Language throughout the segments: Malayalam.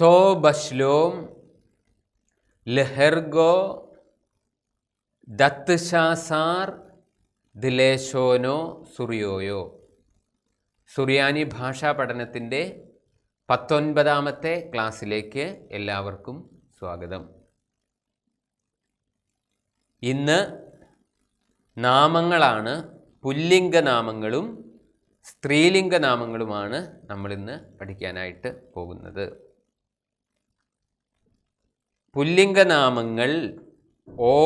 തോ ബശ്ലോം ലഹെർഗോ ദത്ത്ശാസാർ ദിലേശോനോ സുറിയോയോ. സുറിയാനി ഭാഷാ പഠനത്തിന്റെ പത്തൊൻപതാമത്തെ ക്ലാസ്സിലേക്ക് എല്ലാവർക്കും സ്വാഗതം. ഇന്ന് നാമങ്ങളാണ് പുല്ലിംഗ നാമങ്ങളും സ്ത്രീലിംഗ നാമങ്ങളുമാണ് നമ്മളിന്ന് പഠിക്കാനായിട്ട് പോകുന്നത്. പുല്ലിംഗ നാമങ്ങൾ ഓ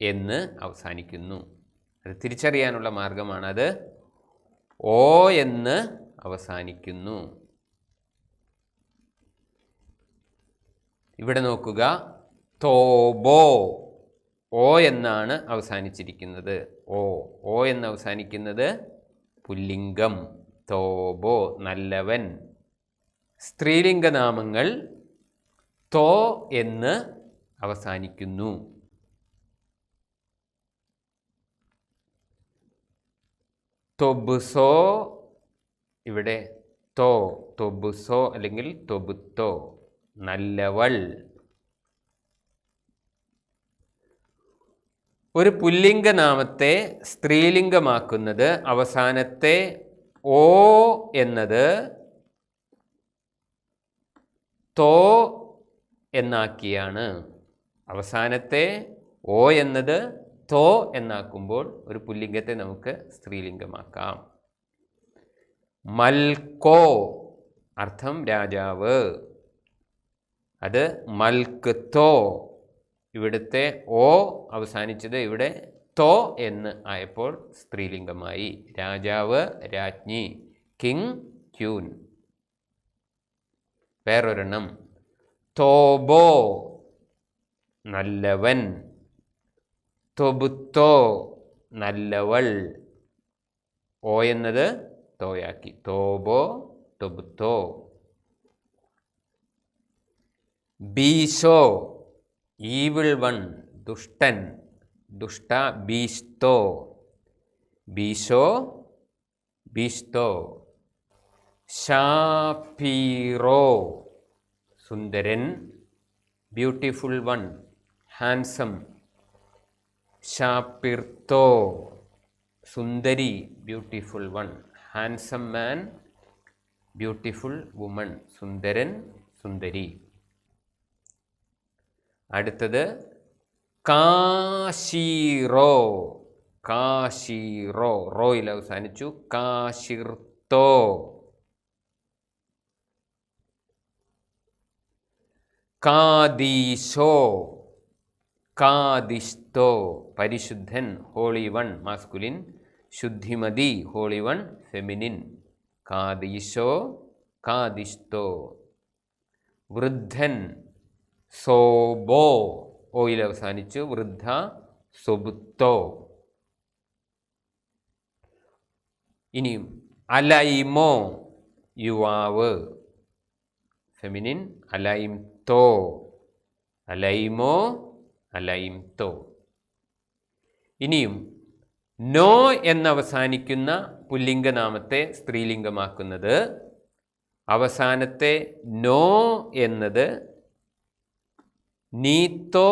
എന്ന് അവസാനിക്കുന്നു. അത് തിരിച്ചറിയാനുള്ള മാർഗമാണത് ഓ എന്ന് അവസാനിക്കുന്നു. ഇവിടെ നോക്കുക. തോബോ. ഓ എന്നാണ് അവസാനിച്ചിരിക്കുന്നത്. ഓ ഓ എന്ന് അവസാനിക്കുന്നത് പുല്ലിംഗം. തോബോ നല്ലവൻ. സ്ത്രീലിംഗ നാമങ്ങൾ തോ എന്ന് അവസാനിക്കുന്നു. തൊബുസോ ഇവിടെ തോ തൊബുസോ അല്ലെങ്കിൽ തൊബുത്തോ നല്ലവൾ. ഒരു പുല്ലിംഗ നാമത്തെ സ്ത്രീലിംഗമാക്കുന്നത് അവസാനത്തെ ഓ എന്നത് തോ എന്നാക്കിയാണ്. അവസാനത്തെ ഓ എന്നത് തോ എന്നാക്കുമ്പോൾ ഒരു പുല്ലിംഗത്തെ നമുക്ക് സ്ത്രീലിംഗമാക്കാം. മൽക്കോ അർത്ഥം രാജാവ്. അത് മൽക്ക് തോ ഇവിടുത്തെ ഓ അവസാനിച്ചത് ഇവിടെ തോ എന്ന് ആയപ്പോൾ സ്ത്രീലിംഗമായി. രാജാവ് രാജ്ഞി കിങ് ക്യൂൻ. വേറൊരെണ്ണം. തോബോ. നല്ലവൻ. തൊബുത്തോ. നല്ലവൾ. ഓ എന്നത് തോയാക്കി. തോബോ തൊബുത്തോ. ബീശോ. Evil one. ദുഷ്ടൻ. ദുഷ്ട ബീസ്തോ. ബീശോ ബീസ്തോ. ഷാപീറോ സുന്ദരൻ ബ്യൂട്ടിഫുൾ വൺ ഹാൻസം ഷാപിർത്തോ സുന്ദരി beautiful one handsome man beautiful woman സുന്ദരൻ സുന്ദരി. അടുത്തത് കാശീറോ കാശീറോ റോയിൽ അവസാനിച്ചു കാശിർത്തോ. കാദീശോ. കാദിസ്തോ പരിശുദ്ധൻ ഹോളി വൺ മാസ്കുലിൻ. ശുദ്ധിമതി ഹോളി വൺ ഫെമിനിൻ. കാദീശോ കാദിസ്തോ വൃദ്ധൻ സോബോ. ഓയിൽ അവസാനിച്ചു. വൃദ്ധ സൊബുത്തോ. ഇനിയും അലൈമോ യുവാവ്. ഫെമിനിൻ അലൈം തോ അലൈമോ അലൈം തോ ഇനിയും നോ എന്നവസാനിക്കുന്ന പുല്ലിംഗനാമത്തെ സ്ത്രീലിംഗമാക്കുന്നത്. അവസാനത്തെ നോ എന്നത് നീത്തോ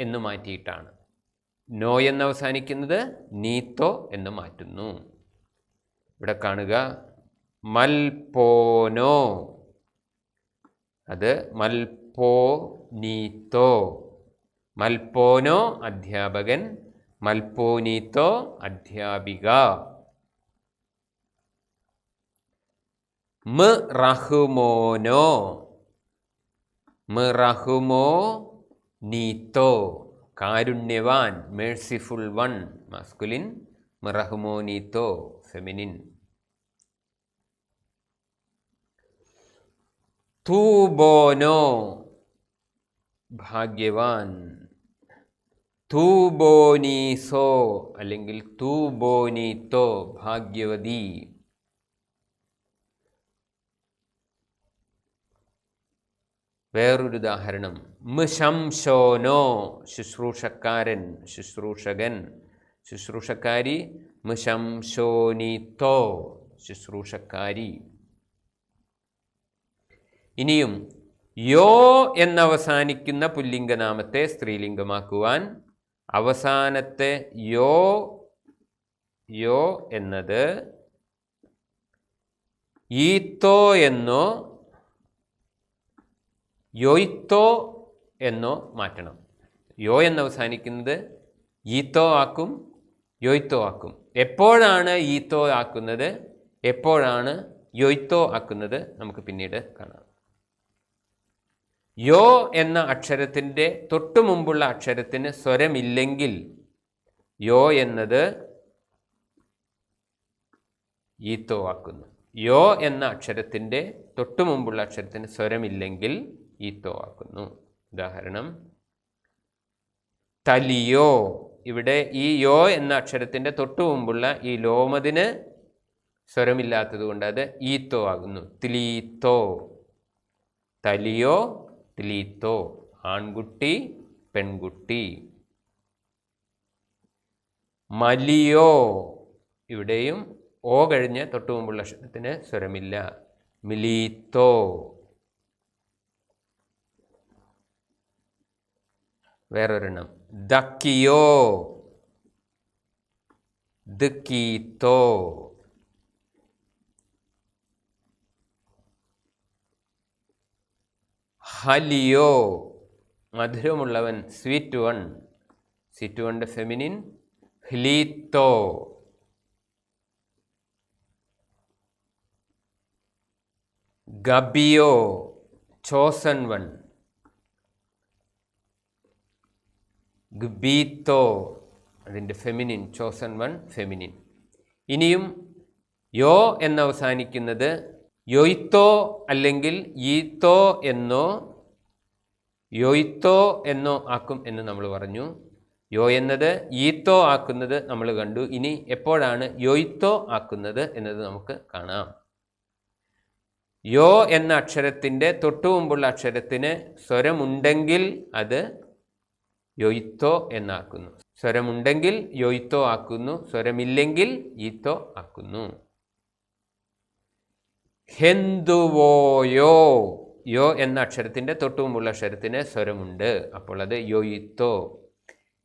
എന്ന് മാറ്റിയിട്ടാണ്. നോ എന്ന് അവസാനിക്കുന്നത് നീത്തോ എന്ന് മാറ്റുന്നു. ഇവിടെ കാണുക മൽപോനോ. അത് മൽപോ നീത്തോ. മൽപോനോ അധ്യാപകൻ മൽപോനീത്തോ അധ്യാപിക. റഹുമോനോ. റഹുമോ നീത്തോ. കാരുണ്യവാൻ മേഴ്സിഫുൾ വൺ മാസ്കുലിൻ മിറഹുമോ നീത്തോ ഫെമിനിൻ തൂബോനോ ഭാഗ്യവാൻ തൂബോനീസോ അല്ലെങ്കിൽ തൂബോനീത്തോ ഭാഗ്യവതി വേറൊരു ഉദാഹരണം മിശംശോനോ ശുശ്രൂഷക്കാരൻ ശുശ്രൂഷകൻ. ശുശ്രൂഷക്കാരി മിശംശോനീത്തോ ശുശ്രൂഷക്കാരി. ഇനിയും യോ എന്നവസാനിക്കുന്ന പുല്ലിംഗനാമത്തെ സ്ത്രീലിംഗമാക്കുവാൻ അവസാനത്തെ യോ യോ എന്നത് ഈത്തോ എന്നോ യോയിത്തോ എന്നോ മാറ്റണം. യോ എന്നവസാനിക്കുന്നത് ഈത്തോ ആക്കും യോയിത്തോ ആക്കും. എപ്പോഴാണ് ഈത്തോ ആക്കുന്നത്? എപ്പോഴാണ് യോയിത്തോ ആക്കുന്നത്? നമുക്ക് പിന്നീട് കാണാം. യോ എന്ന അക്ഷരത്തിന്റെ തൊട്ടു മുമ്പുള്ള അക്ഷരത്തിന് സ്വരമില്ലെങ്കിൽ യോ എന്നത് ഈത്തോ ആക്കുന്നു യോ എന്ന അക്ഷരത്തിന്റെ തൊട്ടു മുമ്പുള്ള അക്ഷരത്തിന് സ്വരമില്ലെങ്കിൽ ഈത്തോ ആക്കുന്നു ഉദാഹരണം തലിയോ. ഇവിടെ ഈ യോ എന്ന അക്ഷരത്തിന്റെ തൊട്ടു മുമ്പുള്ള ഈ ലോമതിന് സ്വരമില്ലാത്തത് കൊണ്ട് അത് ഈത്തോ ആകുന്നു തിലീത്തോ. തലിയോ തിലീത്തോ ആൺകുട്ടി പെൺകുട്ടി. മലിയോ. ഇവിടെയും ഓ കഴിഞ്ഞ് തൊട്ടു മുമ്പുള്ള അക്ഷരത്തിന് സ്വരമില്ല. മിലീത്തോ. വേറൊരെണ്ണം. ദക്കിയോ. ദക്കീത്തോ. ഹലിയോ. മധുരമുള്ളവൻ സ്വീറ്റ് വൺ. സ്വീറ്റ് വണ്ടെ ഫെമിനിൻ ഹ്ലീത്തോ. ഗബിയോ. Chosen one. ഗ്ബീത്തോ. അതിന്റെ ഫെമിനിൻ ചോസൺ വൺ ഫെമിനിൻ. ഇനിയും യോ എന്നവസാനിക്കുന്നത് യൊയ്ത്തോ അല്ലെങ്കിൽ ഈത്തോ എന്നോ യൊയ്ത്തോ എന്നോ ആക്കും എന്ന് നമ്മൾ പറഞ്ഞു. യോ എന്നത് ഈത്തോ ആക്കുന്നത് നമ്മൾ കണ്ടു. ഇനി എപ്പോഴാണ് യോയിത്തോ ആക്കുന്നത് എന്നത് നമുക്ക് കാണാം. യോ എന്ന അക്ഷരത്തിന്റെ തൊട്ടു മുമ്പുള്ള അക്ഷരത്തിന് സ്വരമുണ്ടെങ്കിൽ അത് യൊയ്ത്തോ എന്നാക്കുന്നു. സ്വരമുണ്ടെങ്കിൽ യൊയ്ത്തോ ആക്കുന്നു. സ്വരമില്ലെങ്കിൽ ഈത്തോ ആക്കുന്നു. ഹെന്തുവോയോ? യോ എന്ന അക്ഷരത്തിന്റെ തൊട്ടു മുമ്പുള്ള അക്ഷരത്തിന് സ്വരമുണ്ട്. അപ്പോൾ അത് യൊയ്ത്തോ.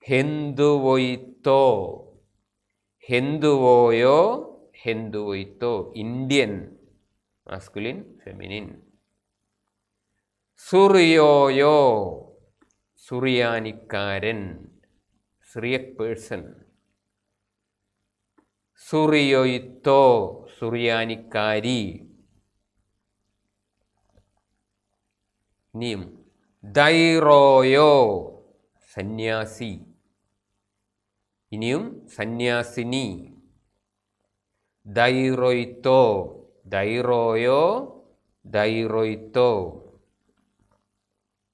ഹെന്തുവൊയ്ത്തോ. ഹെന്തുവോയോ? ഹെന്തുവൊയ്ത്തോ. ഇന്ത്യൻ. മാസ്കുലിൻ ഫെമിനിൻ സുറിയോയോ? സുറിയാനിക്കാരൻ. സുറിയ പേഴ്സൺ. സുറിയൊയ്ത്തോ. സുറിയാനിക്കാരി. ഇനിയും ദൈറോയോ സന്യാസി. ഇനിയും സന്യാസിനി. ദൈറോയിത്തോ ദൈറോയോ ദൈറോയിത്തോ.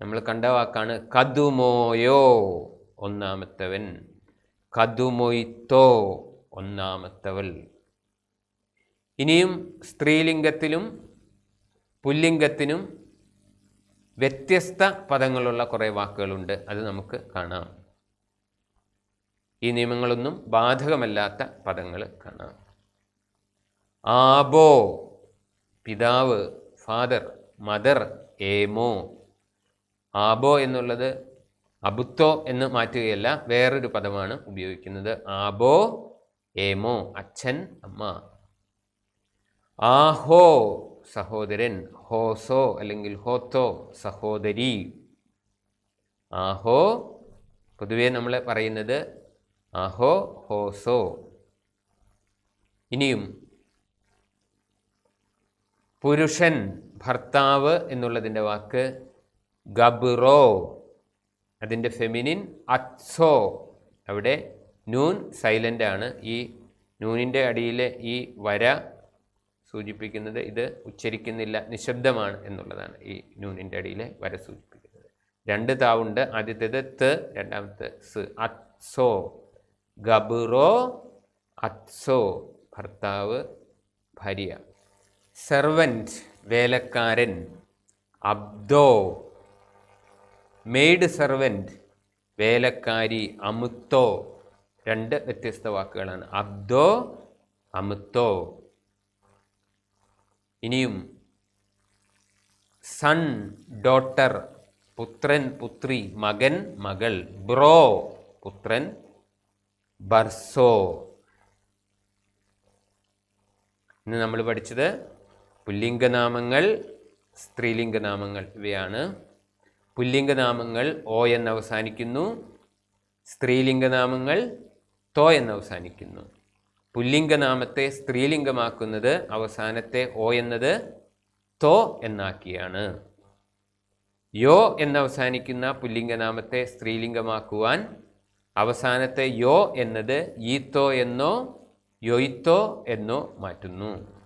നമ്മൾ കണ്ട വാക്കാണ് കതുമോയോ ഒന്നാമത്തവൻ. കതുമൊയ്ത്തോ ഒന്നാമത്തവൾ. ഇനിയും സ്ത്രീലിംഗത്തിലും പുല്ലിംഗത്തിനും വ്യത്യസ്ത പദങ്ങളുള്ള കുറേ വാക്കുകളുണ്ട്. അത് നമുക്ക് കാണാം. ഈ നിയമങ്ങളൊന്നും ബാധകമല്ലാത്ത പദങ്ങൾ കാണാം. ആബോ പിതാവ് ഫാദർ മദർ ഏമോ. ആബോ എന്നുള്ളത് അബുത്തോ എന്ന് മാറ്റുകയല്ല വേറൊരു പദമാണ് ഉപയോഗിക്കുന്നത്. ആബോ ഏമോ അച്ഛൻ അമ്മ. ആഹോ സഹോദരൻ ഹോസോ അല്ലെങ്കിൽ ഹോത്തോ സഹോദരി. ആഹോ പൊതുവേ നമ്മൾ പറയുന്നത് ആഹോ ഹോസോ. ഇനിയും പുരുഷൻ ഭർത്താവ് എന്നുള്ളതിന്റെ വാക്ക് ഗബ്റോ അതിന്റെ ഫെമിനിൻ അത്സോ. അവിടെ നൂൻ സൈലന്റ് ആണ്. ഈ നൂനിന്റെ അടിയിലെ ഈ വര സൂചിപ്പിക്കുന്നത് ഇത് ഉച്ചരിക്കുന്നില്ല നിശബ്ദമാണ് എന്നുള്ളതാണ് ഈ നൂനിന്റെ അടിയിലെ വര സൂചിപ്പിക്കുന്നത്. രണ്ട് താവുണ്ട്. ആദ്യത്തേത് ത് രണ്ടാമത്തെ സ്. അത്സോ. ഗബുറോ അത്സോ. ഭർത്താവ് ഭാര്യ. സെർവന്റ് വേലക്കാരൻ. അബ്ദോ. മെയ്ഡ് സെർവന്റ് വേലക്കാരി. അമുത്തോ. രണ്ട് വ്യത്യസ്ത വാക്കുകളാണ്. അബ്ദോ അമുത്തോ. ഇനിയും സൺ ഡോട്ടർ പുത്രൻ പുത്രി മകൻ മകൾ ബ്രോ പുത്രൻ ബർസോ. ഇന്ന് നമ്മൾ പഠിച്ചത് പുല്ലിംഗനാമങ്ങൾ സ്ത്രീലിംഗനാമങ്ങൾ ഇവയാണ്. പുല്ലിംഗനാമങ്ങൾ ഓ എന്ന് അവസാനിക്കുന്നു സ്ത്രീലിംഗനാമങ്ങൾ തോ എന്ന് അവസാനിക്കുന്നു. പുല്ലിംഗനാമത്തെ സ്ത്രീലിംഗമാക്കുന്നത് അവസാനത്തെ ഓ എന്നത് തോ എന്നാക്കിയാണ്. യോ എന്നവസാനിക്കുന്ന പുല്ലിംഗനാമത്തെ സ്ത്രീലിംഗമാക്കുവാൻ അവസാനത്തെ യോ എന്നത് ഈത്തോ എന്നോ യൊയ്ത്തോ എന്നോ മാറ്റുന്നു.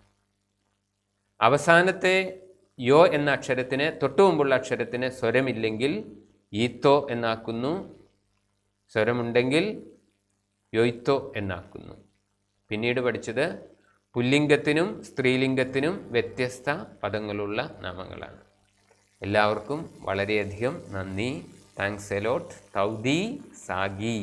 അവസാനത്തെ യോ എന്ന അക്ഷരത്തിന് തൊട്ടു മുമ്പുള്ള അക്ഷരത്തിന് സ്വരമില്ലെങ്കിൽ ഈത്തോ എന്നാക്കുന്നു. സ്വരമുണ്ടെങ്കിൽ യൊയ്ത്തോ എന്നാക്കുന്നു. പിന്നീട് പഠിച്ചത് പുല്ലിംഗത്തിനും സ്ത്രീലിംഗത്തിനും വ്യത്യസ്ത പദങ്ങളുള്ള നാമങ്ങളാണ്. എല്ലാവർക്കും വളരെയധികം നന്ദി. താങ്ക്സ് എലോട്ട് തൗദി സാഗി.